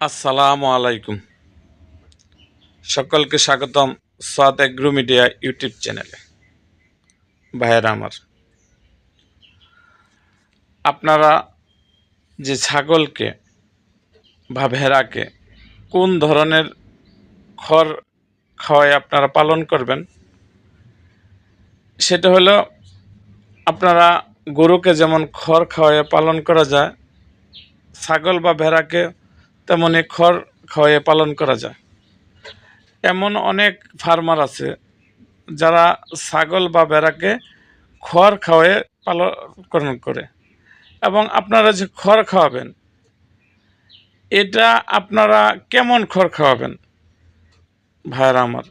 আসসালামু আলাইকুম। সকলকে স্বাগতম সাদ এগ্রো মিডিয়া ইউটিউব চ্যানেলে। ভাইয়েরা আমার, আপনারা যে ছাগলকে বা ভেড়াকে কোন ধরনের খড় খাওয়ায় আপনারা পালন করবেন, সেটা হলো আপনারা গরুকে যেমন খড় খাওয়ায় পালন করা যায়, ছাগল বা ভেড়াকে তেমনি খড় খাওয়াইয়ে পালন করা যায়। এমন অনেক ফার্মার আছে, যারা ছাগল বা ভেড়াকে খড় খাওয়াইয়ে পালন করে এবং আপনারা যে খড় খাওয়াবেন, এটা আপনারা কেমন খড় খাওয়াবেন? ভাইরা আমার,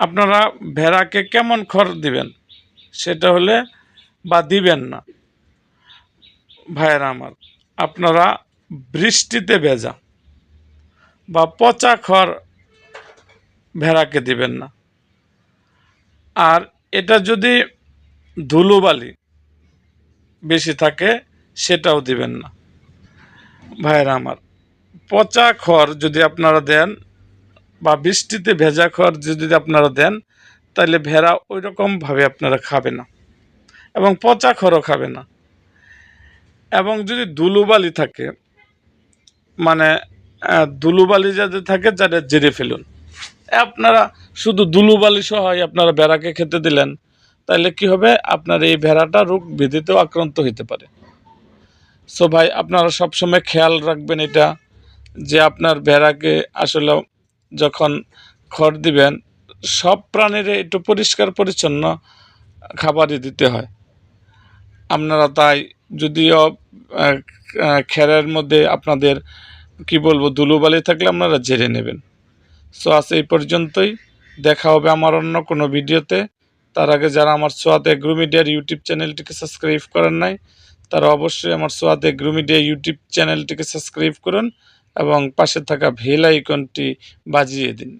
আপনারা ভেড়াকে কেমন খড় দিবেন? সেটা হলে বা দিবেন না। ভাইয়েরা আমার, আপনারা বৃষ্টিতে ভেজা বা পচা খড় ভেড়াকে দিবেন না। আর এটা যদি ধুলোবালি বেশি থাকে, সেটাও দিবেন না। ভাইয়েরা আমার, পচা খড় যদি আপনারা দেন বা বৃষ্টিতে ভেজা খড় যদি আপনারা দেন তাহলে ভেড়া ওই রকমভাবে আপনারা খাবে না এবং পচা খড়ও খাবে না। এবং যদি ধুলোবালি থাকে মানে দুলুবালি যাদের থাকে যাদের জেরে ফেলুন। আপনারা শুধু দুলুবালি সহ আপনারা ভেড়াকে খেতে দিলেন তাহলে কি হবে? আপনার এই ভেড়াটা রোগ ব্যাধিতেও আক্রান্ত হইতে পারে। সো ভাই, আপনারা সবসময় খেয়াল রাখবেন এটা, যে আপনার ভেড়াকে আসলে যখন খড় দিবেন, সব প্রাণীর একটু পরিষ্কার পরিচ্ছন্ন খাবারই দিতে হয়। আপনারা তাই যদিও আহ, মধ্যে আপনাদের কি বলব ধুলোবালি থাকলে আপনারা জেনে নেবেন। সো আজ এই পর্যন্তই। দেখা হবে আমার অন্য কোনো ভিডিওতে। তার আগে যারা আমার সোয়াদ এগ্রো মিডিয়ার ইউটিউব চ্যানেলটিকে সাবস্ক্রাইব করেন নাই তারা অবশ্যই আমার সোয়াদ এগ্রো মিডিয়া ইউটিউব চ্যানেলটিকে সাবস্ক্রাইব করুন এবং পাশে থাকা ভেল আইকনটি বাজিয়ে দিন।